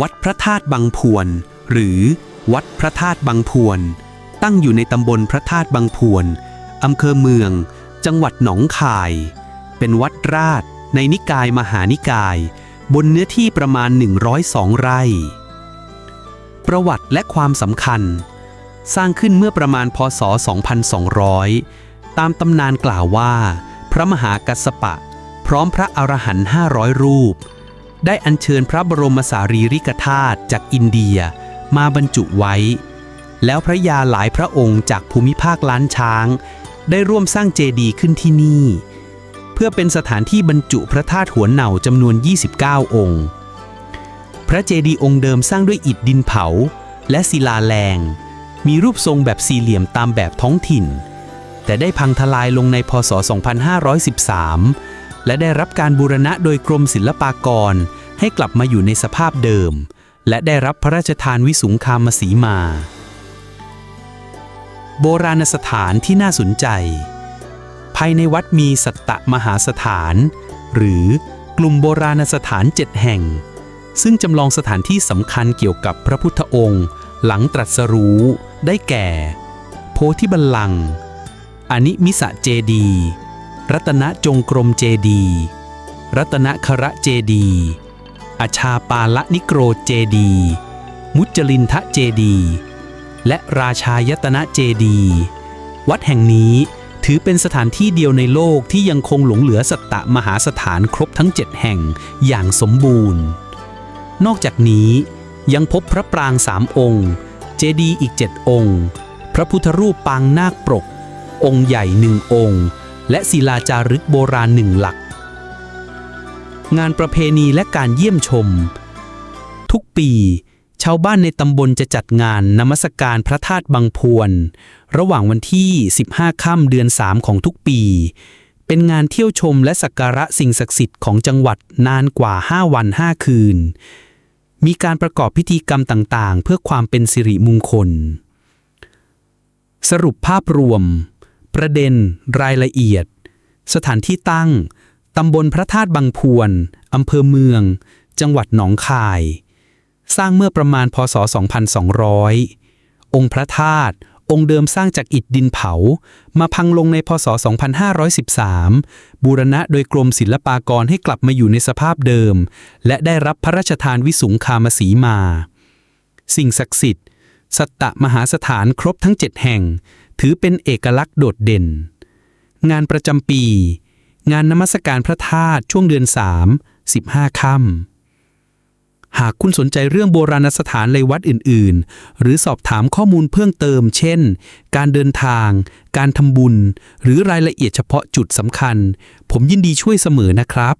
วัดพระธาตุบางพวน หรือวัดพระธาตุบางพวน ตั้งอยู่ในตำบลพระธาตุบางพวนอำเภอเมือง จังหวัดหนองคาย เป็นวัดราชในนิกายมหานิกาย บนเนื้อที่ประมาณ 102 ไร่ ประวัติและความสำคัญ สร้างขึ้นเมื่อประมาณพศ 2200 ตามตำนานกล่าวว่า พระมหากัสสปะ พร้อมพระอรหันต์500 รูป ได้อัญเชิญพระบรมสารีริกธาตุจากอินเดียมาบรรจุไว้ แล้วพระยาหลายพระองค์จากภูมิภาคล้านช้าง ได้ร่วมสร้างเจดีย์ขึ้นที่นี่ เพื่อเป็นสถานที่บรรจุพระธาตุหัวเหน่าจำนวน 29 องค์ พระเจดีย์องค์เดิมสร้างด้วยอิฐดินเผาและศิลาแรง มีรูปทรงแบบสี่เหลี่ยมตามแบบท้องถิ่น แต่ได้พังทลายลงในพศ 2513 และได้รับการบูรณะโดยกรมศิลปากร ให้กลับมาอยู่ในสภาพเดิม และได้รับพระราชทานวิสุงคามสีมา โบราณสถานที่น่าสนใจ ภายในวัดมีสัตตมหาสถาน หรือกลุ่มโบราณสถานเจ็ดแห่ง ซึ่งจำลองสถานที่สำคัญเกี่ยวกับพระพุทธองค์ หลังตรัสรู้ได้แก่ โพธิบัลลังก์อนิมิสะเจดี รัตนจงกรมเจดี รัตนคระเจดี ย์อชาปาละนิโกรเจดี มุจลินทะเจดี และราชายตนะเจดี วัดแห่งนี้ถือเป็นสถานที่เดียวในโลกที่ยังคงหลงเหลือสัตตมหาสถานครบทั้งเจ็ดแห่งอย่างสมบูรณ์ นอกจากนี้ยังพบพระปรางสามองค์ เจดีย์อีกเจ็ดองค์ พระพุทธรูปปางนาคปรก องค์ใหญ่หนึ่งองค์ และศิลาจารึกโบราณหนึ่งหลัก งานประเพณีและการเยี่ยมชม ทุกปี ชาวบ้านในตำบลจะจัดงานนมัสการพระธาตุบางพวนระหว่างวันที่ 15 ค่ำเดือน 3 ของทุกปี เป็นงานเที่ยวชมและสักการะสิ่งศักดิ์สิทธิ์ของจังหวัดนานกว่า 5 วัน 5 คืน มีการประกอบพิธีกรรมต่างๆ เพื่อความเป็นสิริมงคล สรุปภาพรวม ประเด็น รายละเอียด สถานที่ตั้ง ตำบลพระธาตุบางพวนอำเภอเมือง จังหวัดหนองคาย สร้างเมื่อประมาณพศ 2200 องค์พระธาตุองค์เดิมสร้างจากอิฐดินเผา มาพังลงในพศ 2513 บูรณะโดยกรมศิลปากรให้กลับมาอยู่ในสภาพเดิม และได้รับพระราชทานวิสุงคามสีมา สิ่งศักดิ์สิทธิ์ สัตตมหาสถานครบทั้ง 7 แห่ง ถือเป็นเอกลักษณ์โดดเด่น งานประจำปี งานนมัสการพระธาตุช่วงเดือน 3 15ค่ำหากคุณสนใจเรื่องโบราณสถานในวัดอื่น ๆ หรือสอบถามข้อมูลเพิ่มเติม เช่น การเดินทาง การทำบุญ หรือรายละเอียดเฉพาะจุดสำคัญ ผมยินดีช่วยเสมอนะครับ